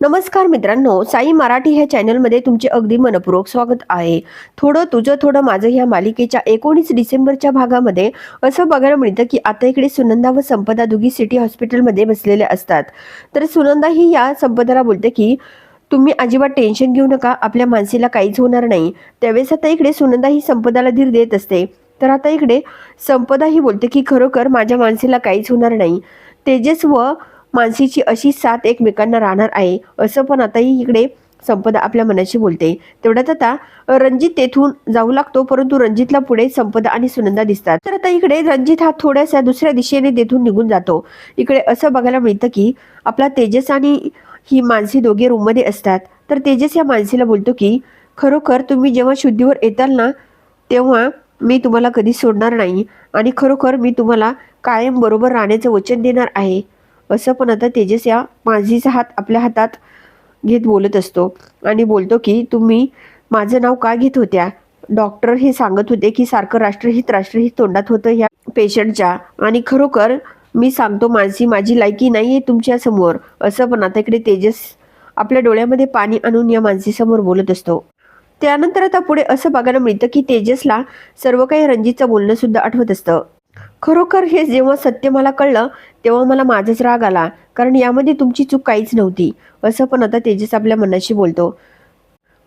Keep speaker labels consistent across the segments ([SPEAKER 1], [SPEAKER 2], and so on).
[SPEAKER 1] नमस्कार मित्रांनो साई मराठी ह्या चॅनलमध्ये तुमचे अगदी मनपूर्वक स्वागत आहे. थोडं तुझं थोडं माझं ह्या मालिकेच्या एकोणीस डिसेंबरच्या भागामध्ये असं बघायला मिळतं की आता इकडे सुनंदा व संपदा दोघी सिटी हॉस्पिटलमध्ये बसलेल्या असतात. तर सुनंदा ही या संपदाला बोलते की तुम्ही अजिबात टेन्शन घेऊ नका आपल्या मानसीला काहीच होणार नाही. त्यावेळेस आता इकडे सुनंदा ही संपदाला धीर देत असते. तर आता इकडे संपदा ही बोलते की खरोखर माझ्या मानसीला काहीच होणार नाही. तेजस व मानसीची अशी साथ एकमेकांना राहणार आहे असं पण आताही इकडे संपदा आपल्या मनाशी बोलते. तेवढ्यात आता रणजित तेथून जाऊ लागतो परंतु रणजितला पुढे संपदा आणि सुनंदा दिसतात. तर आता इकडे रणजित हा थोड्याशा दुसऱ्या दिशेने तेथून निघून जातो. इकडे असं बघायला मिळतं की आपला तेजस आणि ही मानसी दोघे रूममध्ये असतात. तर तेजस या मानसीला बोलतो की खरोखर तुम्ही जेव्हा शुद्धीवर येताल ना तेव्हा मी तुम्हाला कधी सोडणार नाही. आणि खरोखर मी तुम्हाला कायम बरोबर राहण्याचं वचन देणार आहे. असं पण आता तेजस या माझीचा हात आपल्या हातात घेत बोलत असतो. आणि बोलतो की तुम्ही माझं नाव का घेत होत्या? डॉक्टर हे सांगत होते की सारखं राष्ट्रहित राष्ट्रहित तोंडात होतं ह्या पेशंटच्या. आणि खरोखर मी सांगतो मानसी माझी लायकी नाही आहे तुमच्यासमोर. असं पण आता इकडे तेजस आपल्या डोळ्यामध्ये पाणी आणून या मानसीसमोर बोलत असतो. त्यानंतर आता पुढे असं बघायला मिळतं की तेजसला सर्व काही रणजितचं बोलणं सुद्धा आठवत असतं. खरोखर हे जेव्हा सत्य मला कळलं तेव्हा मला माझाच राग आला. कारण यामध्ये तुमची चूक काहीच नव्हती. असं पण आता तेजस आपल्या मनाशी बोलतो.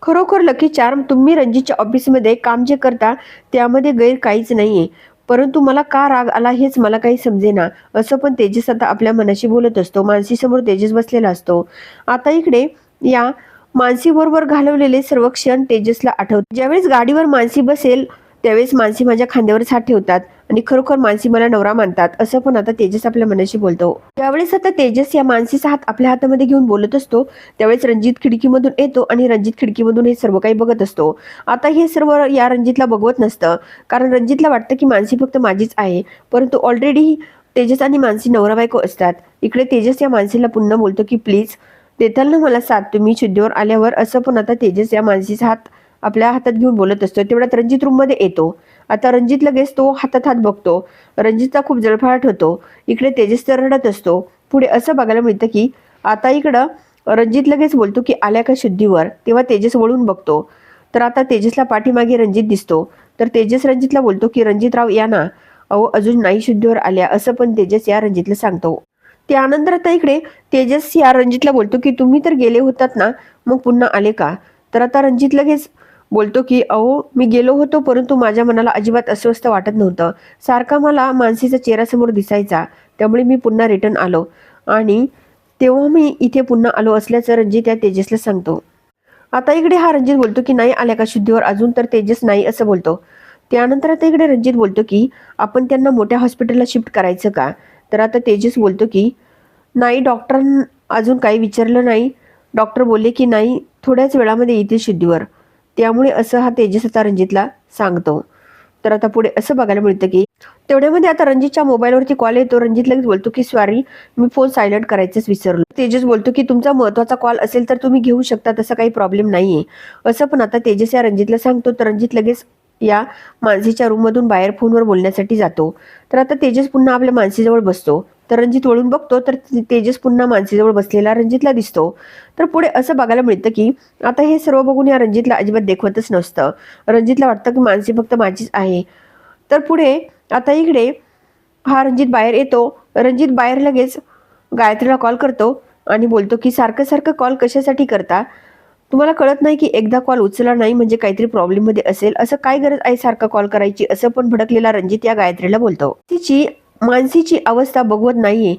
[SPEAKER 1] खरोखर लकी चार्म तुम्ही रणजितच्या ऑफिसमध्ये काम जे करता त्यामध्ये गैर काहीच नाहीये. परंतु मला का राग आला हेच मला काही समजेना. असं पण तेजस आता आपल्या मनाशी बोलत असतो. मानसीसमोर तेजस बसलेला असतो. आता इकडे या मानसी बरोबर घालवलेले सर्व क्षण तेजसला आठवत ज्यावेळेस गाडीवर मानसी बसेल त्यावेळेस मानसी माझ्या खांद्यावरच हात ठेवतात आणि खरोखर मानसी मला नवरा मानतात असं पण आता तेजस आपल्या मनाशी बोलतो. त्यावेळेस आता तेजस या मानसीचा हात आपल्या हातामध्ये घेऊन बोलत असतो त्यावेळेस रणजित खिडकीमधून येतो आणि रणजित खिडकीमधून हे सर्व काही बघत असतो. आता हे सर्व या रणजितला बघवत नसतं कारण रणजितला वाटतं की मानसी फक्त माझीच आहे परंतु ऑलरेडी तेजस आणि मानसी नवरा बायको असतात. इकडे तेजस या मानसीला पुन्हा बोलतो की प्लीज देताल ना मला साथ? तुम्ही शुद्धीवर आल्यावर? असं पण आता तेजस या मानसीचा हात आपल्या हातात घेऊन बोलत असतो. तेवढ्यात रणजित रूममध्ये येतो. आता रणजित लगेच तो हातात हात बघतो. रणजितचा खूप जळफळाट होतो. इकडे तेजस तर रडत असतो. पुढे असं बघायला मिळतं की आता इकडं रणजित लगेच बोलतो की आल्या का शुद्धीवर? तेव्हा तेजस वळून बघतो. तर आता तेजसला पाठीमागे रणजित दिसतो. तर तेजस रणजितला बोलतो की रणजितराव या ना. अहो अजून नाही शुद्धीवर आल्या. असं पण तेजस या रणजितला सांगतो. त्यानंतर आता इकडे तेजस या रणजितला बोलतो की तुम्ही तर गेले होतात ना. मग पुन्हा आले का? तर आता रणजित लगेच बोलतो की अहो मी गेलो होतो परंतु माझ्या मनाला अजिबात अस्वस्थ वाटत नव्हतं. सारखा मला मानसीचा चेहरा समोर दिसायचा. त्यामुळे मी पुन्हा रिटर्न आलो. आणि तेव्हा मी इथे पुन्हा आलो असल्याचं रणजित या तेजसला सांगतो. आता इकडे हा रणजित बोलतो की नाही आल्या का शुद्धीवर? अजून तर तेजस नाही असं बोलतो. त्यानंतर आता इकडे रणजित बोलतो की आपण त्यांना मोठ्या हॉस्पिटलला शिफ्ट करायचं का? तर आता तेजस बोलतो की नाही डॉक्टर अजून काही विचारलं नाही. डॉक्टर बोलले की नाही थोड्याच वेळामध्ये येतील शुद्धीवर. त्यामुळे असं हा तेजस आता रणजितला सांगतो. तर आता पुढे असं बघायला मिळतं की तेवढ्यामध्ये आता रणजितच्या मोबाईलवरती कॉल येतो. रणजित लगेच बोलतो की सॉरी मी फोन सायलेंट करायचंच विसरलो. तेजस बोलतो की तुमचा महत्त्वाचा कॉल असेल तर तुम्ही घेऊ शकता तसा काही प्रॉब्लेम नाहीये. असं पण आता तेजस या रणजितला सांगतो. तर रणजित लगेच या मानसीच्या रूममधून बाहेर फोनवर बोलण्यासाठी जातो. तर आता तेजस पुन्हा आपल्या मानसीजवळ बसतो. तर रणजित वळून बघतो तर तेजस पुन्हा मानसीजवळ बसलेला रणजितला दिसतो. तर पुढे असं बघायला मिळतं की आता हे सर्व बघून या रणजितला अजिबात देखवतच नसतं. रणजितला वाटतं की मानसी फक्त माझीच आहे. तर पुढे आता इकडे हा रणजित बाहेर येतो. रणजित बाहेर लगेच गायत्रीला कॉल करतो आणि बोलतो की सारखं सारखं कॉल कशासाठी करता? तुम्हाला कळत नाही की एकदा कॉल उचलला नाही म्हणजे काहीतरी प्रॉब्लेममध्ये असेल. असं काय गरज आहे सारखा कॉल करायची? असं पण भडकलेला रणजित या गायत्रीला बोलतो. तिची मानसीची अवस्था बघवत नाहीये.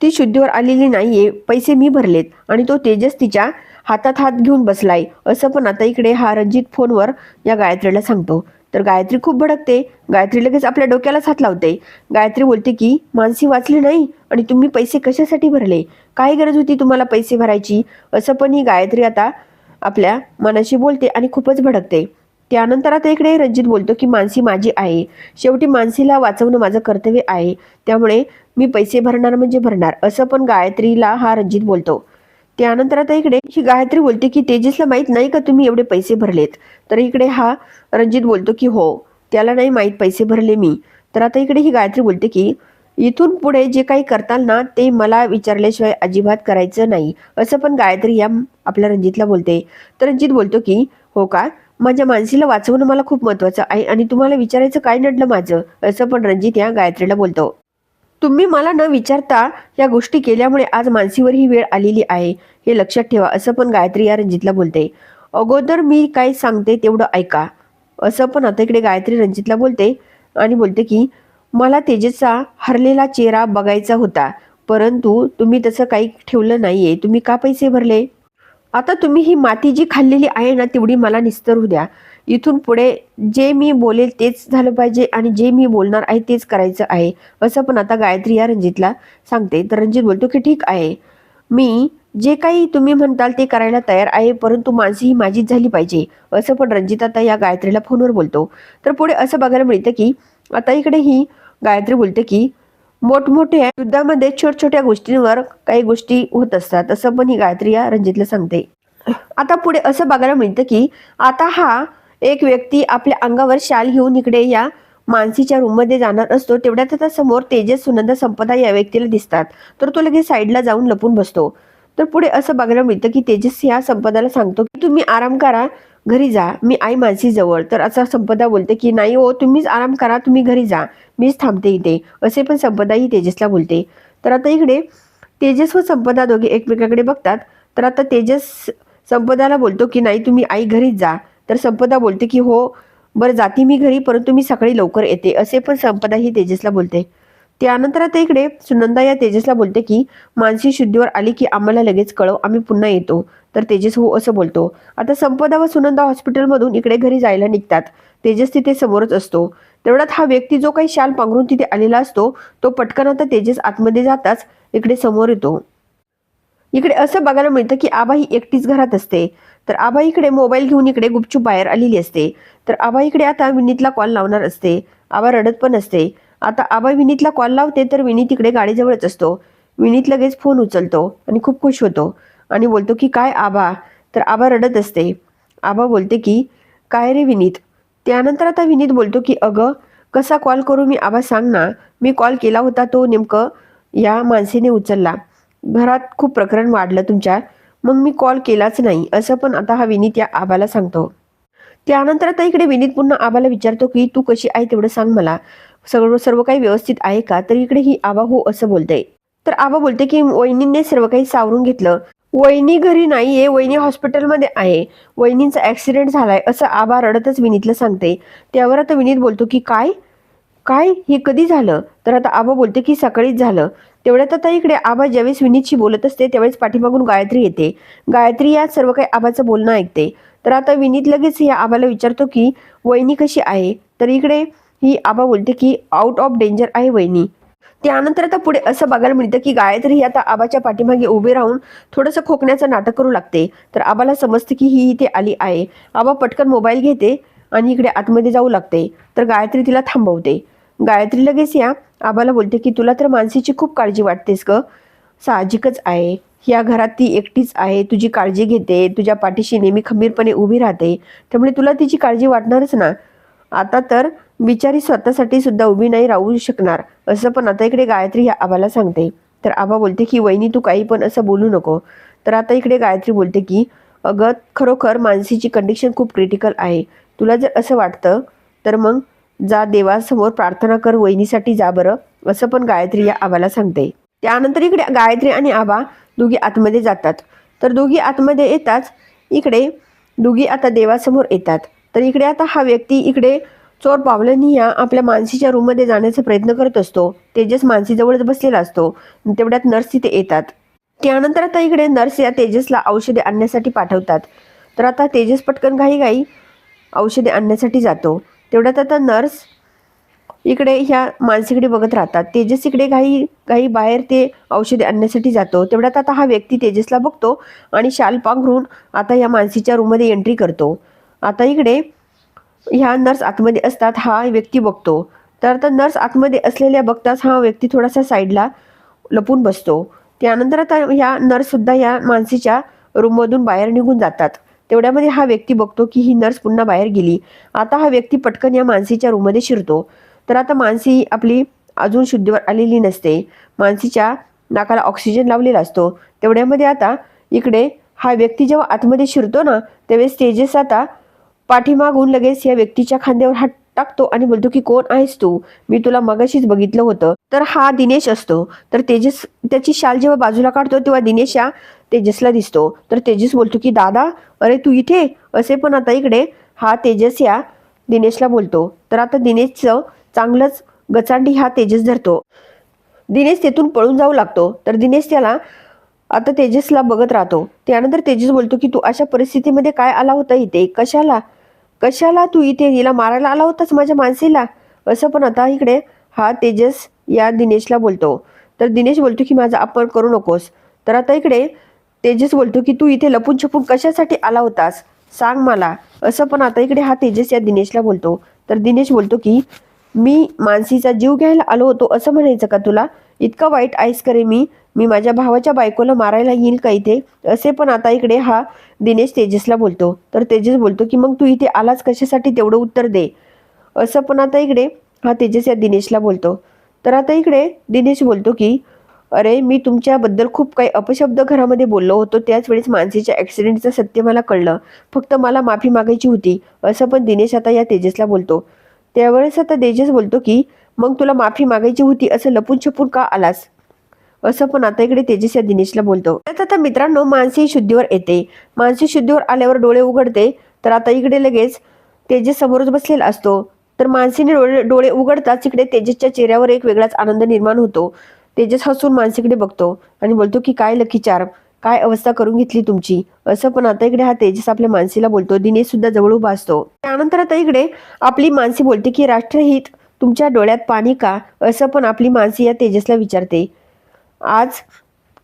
[SPEAKER 1] ती शुद्धीवर आलेली नाहीये. पैसे मी भरलेत आणि तो तेजस तिच्या हातात हात घेऊन बसलाय. असं पण आता इकडे हा रणजित फोनवर या गायत्रीला सांगतो. तर गायत्री खूप भडकते. गायत्री लगेच आपल्या डोक्यालाच हात लावते. गायत्री बोलते की मानसी वाचली नाही आणि तुम्ही पैसे कशासाठी भरले? काय गरज होती तुम्हाला पैसे भरायची? असं पण ही गायत्री आता आपल्या मनाशी बोलते आणि खूपच भडकते. त्यानंतर आता इकडे रणजित बोलतो की मानसी माझी आहे शेवटी मानसीला वाचवणं माझं कर्तव्य आहे. त्यामुळे मी पैसे भरणार म्हणजे भरणार. असं पण गायत्रीला हा रणजित बोलतो. त्यानंतर आता इकडे ही गायत्री बोलते की तेजसला माहीत नाही का तुम्ही एवढे पैसे भरलेत? तर इकडे हा रणजित बोलतो की हो. त्याला नाही माहीत पैसे भरले मी. तर आता इकडे ही गायत्री बोलते की इथून पुढे जे काही करताल ना ते मला विचारल्याशिवाय अजिबात करायचं नाही. असं पण गायत्री या आपल्या रणजितला बोलते. तर रणजित बोलतो की हो का? माझ्या मानसीला वाचवणं मला खूप महत्वाचं आहे आणि तुम्हाला विचारायचं काय नडलं माझं असं पण रणजित या गायत्रीला बोलतो. तुम्ही मला न विचारता या गोष्टी केल्यामुळे आज मानसीवर ही वेळ आलेली आहे हे लक्षात ठेवा असं पण गायत्री या रणजितला बोलते. अगोदर मी काय सांगते तेवढं ऐका असं पण आता इकडे गायत्री रणजितला बोलते आणि बोलते की मला तेजेचा हरलेला चेहरा बघायचा होता परंतु तुम्ही तसं काही ठेवलं नाहीये तुम्ही का पैसे भरले? आता तुम्ही ही माती जी खाल्लेली आहे ना तेवढी मला निस्तरू द्या. इथून पुढे जे मी बोलेल तेच झालं पाहिजे आणि जे मी बोलणार आहे तेच करायचं आहे. असं पण आता गायत्री या रणजितला सांगते. तर रणजित बोलतो की ठीक आहे. मी जे काही तुम्ही म्हणताल ते करायला तयार आहे परंतु माणसं ही माझीच झाली पाहिजे. असं पण रणजित आता या गायत्रीला फोनवर बोलतो. तर पुढे असं बघायला मिळतं की आता इकडे ही गायत्री बोलते की मोठमोठ्या युद्धामध्ये छोट छोट्या गोष्टींवर काही गोष्टी होत असतात. असं पण ही गायत्री या रणजितला सांगते. आता पुढे असं बघायला मिळतं की आता हा एक व्यक्ती आपल्या अंगावर शाल घेऊन इकडे या मानसीच्या रूममध्ये जाणार असतो. तेवढ्यात आता समोर तेजस सुनंदा संपदा या व्यक्तीला दिसतात. तर तो लगेच साईडला जाऊन लपून बसतो. तर पुढे असं बघायला मिळतं की तेजस या संपदाला सांगतो की तुम्ही आराम करा. घरी जा. मी आई मानसी जवळ तर असा संपदा बोलते की नाही हो तुम्हीच आराम करा तुम्ही घरी जा. मीच थांबते इथे. असे पण संपदा ही तेजसला बोलते. तर आता इकडे तेजस व संपदा दोघे एकमेकाकडे बघतात. तर आता तेजस संपदाला बोलतो की नाही तुम्ही आई घरीच जा. तर संपदा बोलते की हो बरं जाते मी घरी परंतु मी सकाळी लवकर येते. असे पण संपदा ही तेजसला बोलते. त्यानंतर आता इकडे सुनंदा या तेजसला बोलते की मानसी शुद्धीवर आली की आम्हाला लगेच कळव आम्ही पुन्हा येतो. तर तेजस हो असं बोलतो. आता संपदा व सुनंदा हॉस्पिटलमधून इकडे घरी जायला निघतात. तेजस तिथे समोरच असतो. तेवढ्यात हा व्यक्ती जो काही शाल पांघरून तिथे आलेला असतो तो पटकन आता तेजस आतमध्ये जाताच इकडे समोर येतो. इकडे असं बघायला मिळतं की आबा ही एकटीच घरात असते. तर आबा इकडे मोबाईल घेऊन इकडे गुपचूप बाहेर आलेली असते. तर आबा इकडे आता विनीतला कॉल लावणार असते. आबा रडत पण असते. आता आबा विनीतला कॉल लावते तर विनीत इकडे गाडीजवळच असतो. विनीत लगेच फोन उचलतो आणि खूप खुश होतो आणि बोलतो की काय आबा तर आबा रडत असते. आबा बोलते की काय रे विनीत? त्यानंतर आता विनीत बोलतो की अगं कसा कॉल करू मी? आबा सांग ना. मी कॉल केला होता तो नेमकं या माणसेने उचलला. घरात खूप प्रकरण वाढलं तुमच्या. मग मी कॉल केलाच नाही. असं पण आता हा विनीत या आबाला सांगतो. त्यानंतर आता इकडे विनीत पुन्हा आबाला विचारतो की तू कशी आहे तेवढं सांग मला. सगळं सर्व काही व्यवस्थित आहे का? तर इकडे ही आबा हो असं बोलते तर आबा बोलते की वहिनींनी सर्व काही सावरून घेतलं. वहिनी घरी नाहीये वहिनी हॉस्पिटलमध्ये आहे. वहिनींचा ऍक्सिडेंट झालाय असं आबा रडतच विनीतला सांगते त्यावर आता विनीत बोलतो की काय? काय? हे कधी झालं? तर आता आबा बोलते की सकाळीच झालं. तेवढ्यात आता इकडे आबा ज्यावेळेस विनीतशी बोलत असते त्यावेळेस पाठीमागून गायत्री येते. गायत्री या सर्व काही आबाचं बोलणं ऐकते. तर आता विनीत लगेच या आबाला विचारतो की वहिनी कशी आहे? तर इकडे ही आबा बोलते की आउट ऑफ डेंजर आहे वहिनी. त्यानंतर आता पुढे असं बघायला मिळतं की गायत्री ही आता आबाच्या पाठीमागे उभे राहून थोडंसं खोकण्याचं नाटक करू लागते. तर आबाला समजते की ही इथे आली आहे. आबा पटकन मोबाईल घेते आणि इकडे आतमध्ये जाऊ लागते. तर गायत्री तिला थांबवते. गायत्री लगेच या आबाला बोलते की तुला तर मानसीची खूप काळजी वाटतेस ग. साहजिकच आहे. या घरात ती एकटीच आहे. तुझी काळजी घेते. तुझ्या पाठीशी नेहमी खंबीरपणे उभी राहते. त्यामुळे तुला तिची काळजी वाटणारच ना. आता तर बिचारी स्वतःसाठी सुद्धा उभी नाही राहू शकणार असं पण आता इकडे गायत्री ह्या आबाला सांगते. तर आबा बोलते की वहिनी तू काही पण असं बोलू नको. तर आता इकडे गायत्री बोलते की अगं खरोखर मानसीची कंडिशन खूप क्रिटिकल आहे. तुला जर असं वाटतं तर मग जा देवासमोर प्रार्थना कर वहिनीसाठी जा बरं असं पण गायत्री या आबाला सांगते. त्यानंतर इकडे गायत्री आणि आबा दोघी आतमध्ये जातात. तर दोघी आतमध्ये येताच इकडे दोघी आता देवासमोर येतात. तर इकडे आता हा व्यक्ती इकडे चोर पावलनिया आपल्या मानसीच्या रूममध्ये जाण्याचा प्रयत्न करत असतो. तेजस मानसीजवळच बसलेला असतो. तेवढ्यात नर्स तिथे येतात. त्यानंतर आता इकडे नर्स या तेजसला औषधे आणण्यासाठी पाठवतात. तर आता तेजस पटकन घाई घाई औषधे आणण्यासाठी जातो. तेवढ्यात आता नर्स इकडे ह्या मानसीकडे बघत राहतात. तेजस इकडे घाई घाई बाहेर ते औषधे आणण्यासाठी जातो. तेवढ्यात आता हा व्यक्ती तेजसला बघतो आणि शाल पांघरून आता या मानसीच्या रूममध्ये एंट्री करतो. आता इकडे ह्या नर्स आतमध्ये असतात हा व्यक्ती बघतो. तर आता नर्स आतमध्ये असलेल्या बघताच हा व्यक्ती थोडासा साईडला लपून बसतो. त्यानंतर आता ह्या नर्स सुद्धा या मानसीच्या रूममधून बाहेर निघून जातात. तेवढ्यामध्ये हा व्यक्ती बघतो की ही नर्स पुन्हा बाहेर गेली. आता हा व्यक्ती पटकन या मानसीच्या रूममध्ये शिरतो. तर आता मानसी आपली अजून शुद्धीवर आलेली नसते. मानसीच्या नाकाला ऑक्सिजन लावलेला असतो. तेवढ्यामध्ये आता इकडे हा व्यक्ती जेव्हा आतमध्ये शिरतो ना त्यावेळेस तेजस आता पाठीमागून लगेच या व्यक्तीच्या खांद्यावर हात टाकतो आणि बोलतो की कोण आहेस तू? मी तुला मगाशीच बघितलं होतं. तर हा दिनेश असतो. तर तेजस त्याची शाल जेव्हा बाजूला काढतो तेव्हा दिनेश या तेजसला दिसतो. तर तेजस बोलतो की दादा अरे तू इथे? असे पण आता इकडे. हा तेजस या दिनेशला बोलतो. तर आता दिनेशचं चांगलंच गचांडी हा तेजस धरतो. दिनेश तेथून पळून जाऊ लागतो. तर दिनेश त्याला आता तेजसला बघत राहतो. त्यानंतर तेजस बोलतो की तू अशा परिस्थितीमध्ये काय आला होता इथे? कशाला? कशाला तू इथे हिला मारायला आला होतास माझ्या माणसेला असं पण आता इकडे हा तेजस या दिनेशला बोलतो. तर दिनेश बोलतो की माझा अपमान करू नकोस. तर आता इकडे तेजस बोलतो की तू इथे लपून छपून कशासाठी आला होतास? सांग मला. असं पण आता इकडे हा तेजस या दिनेशला बोलतो. तर दिनेश बोलतो की मी मानसीचा जीव घ्यायला आलो होतो असं म्हणायचं का तुला? इतका वाईट आईस करे मी. मी माझ्या भावाच्या बायकोला मारायला येईल का इथे? असे पण आता इकडे हा दिनेश तेजसला बोलतो. तर तेजस बोलतो की मग तू इथे आलाच कशासाठी? तेवढं उत्तर दे. असं पण आता इकडे हा तेजस या दिनेशला बोलतो. तर आता इकडे दिनेश बोलतो की अरे मी तुमच्याबद्दल खूप काही अपशब्द घरामध्ये बोललो होतो. त्याच वेळेस मानसीच्या ॲक्सिडेंटचं सत्य मला कळलं. फक्त मला माफी मागायची होती. असं पण दिनेश आता या तेजसला बोलतो. त्यावेळेस आता तेजस बोलतो की मग तुला माफी मागायची होती असं लपून छपून का आलास? असं पण आता इकडे तेजस या दिनेशला बोलतो. त्यात आता मित्रांनो मानसी शुद्धीवर येते. मानसी शुद्धीवर आल्यावर डोळे उघडते. तर आता इकडे लगेच तेजस समोरच बसलेला असतो. तर मानसीने डोळे डोळे उघडताच इकडे तेजसच्या चेहऱ्यावर एक वेगळाच आनंद निर्माण होतो. तेजस हसून मानसीकडे बघतो आणि बोलतो की काय लकी चार? काय अवस्था करून घेतली तुमची? असं पण आता इकडे हा तेजस आपल्या मानसीला बोलतो. दिनेश सुद्धा जवळ उभा असतो. त्यानंतर आता इकडे आपली मानसी बोलते की राष्ट्रहित तुमच्या डोळ्यात पाणी का? असं पण आपली मानसी या तेजसला विचारते. आज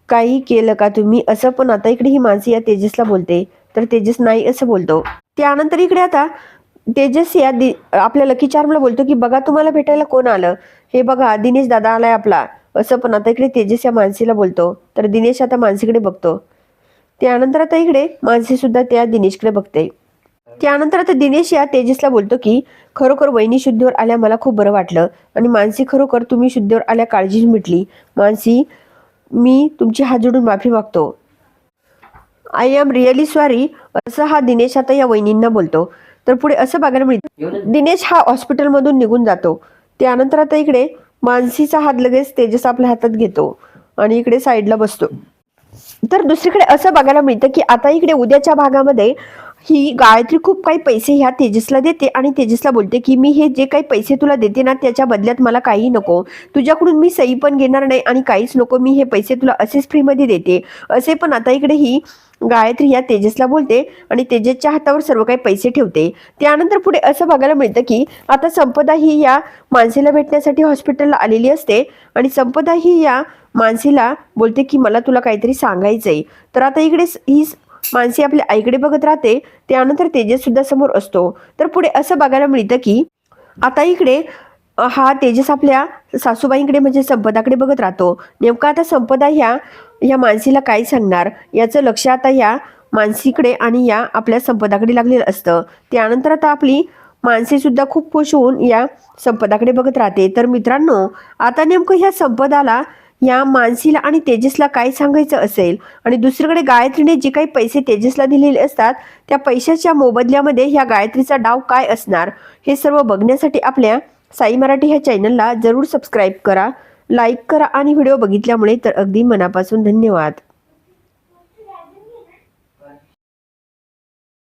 [SPEAKER 1] काही केलं का तुम्ही? असं पण आता इकडे ही माणसी या तेजसला बोलते. तर तेजस नाही असं बोलतो. त्यानंतर इकडे आता तेजस या दि आपल्या लकी चार्मला बोलतो की बघा तुम्हाला भेटायला कोण आलं? हे बघा दिनेश दादा आलाय आपला. असं पण आता इकडे तेजस या मानसीला बोलतो. तर दिनेश आता मानसीकडे बघतो. त्यानंतर आता इकडे मानसी सुद्धा त्या दिनेशकडे बघते. त्यानंतर आता दिनेश या तेजसला बोलतो की खरोखर वहिनी शुद्धीवर आल्या मला खूप बरं वाटलं. आणि मानसी खरोखर तुम्ही शुद्धीवर आल्या काळजी मिटली. मानसी मी तुमची हात जोडून माफी मागतो. आय एम रिअली सॉरी असं हा दिनेश आता या वहिनींना बोलतो. तर पुढे असं बघायला मिळतं. दिनेश हा हॉस्पिटलमधून निघून जातो. त्यानंतर आता इकडे मानसीचा हात लगेच तेजस आपल्या हातात घेतो आणि इकडे साईडला बसतो. तर दुसरीकडे असं बघायला मिळतं की आता इकडे उद्याच्या भागामध्ये ही गायत्री खूप काही पैसे ह्या तेजसला देते आणि तेजसला बोलते की मी हे जे काही पैसे तुला देते ना त्याच्या बदल्यात मला काही नको. तुझ्याकडून मी सही पण घेणार नाही आणि काहीच नको. मी हे पैसे तुला असेच फ्रीमध्ये देते. असे पण आता इकडे ही गायत्री या तेजसला बोलते आणि तेजसच्या हातावर सर्व काही पैसे ठेवते. त्यानंतर पुढे असं बघायला मिळतं की आता संपदा ही या माणसेला भेटण्यासाठी हॉस्पिटलला आलेली असते आणि संपदा ही या माणसेला बोलते की मला तुला काहीतरी सांगायचंय. तर आता इकडे ही मानसी आपल्या आईकडे बघत राहते त्यानंतर तेजस सुद्धा समोर असतो. तर पुढे असं बघायला मिळतं की आता इकडे हा तेजस आपल्या सासूबाईंकडे म्हणजे संपदाकडे बघत राहतो. नेमका आता संपदा ह्या ह्या मानसीला काय सांगणार? याचं लक्ष आता या मानसीकडे आणि या आपल्या संपदाकडे लागलेलं असतं. त्यानंतर आता आपली मानसी सुद्धा खूप खुश होऊन या संपदाकडे बघत राहते. तर मित्रांनो आता नेमकं ह्या संपदाला या मानसीला आणि तेजसला काय सांगायचं असेल? आणि दुसरीकडे गायत्रीने जे काही पैसे तेजसला दिलेले असतात त्या पैशाच्या मोबदल्यामध्ये ह्या गायत्रीचा डाव काय असणार? हे सर्व बघण्यासाठी आपल्या साई मराठी ह्या चॅनलला जरूर सबस्क्राईब करा लाईक करा आणि व्हिडिओ बघितल्यामुळे तर अगदी मनापासून धन्यवाद.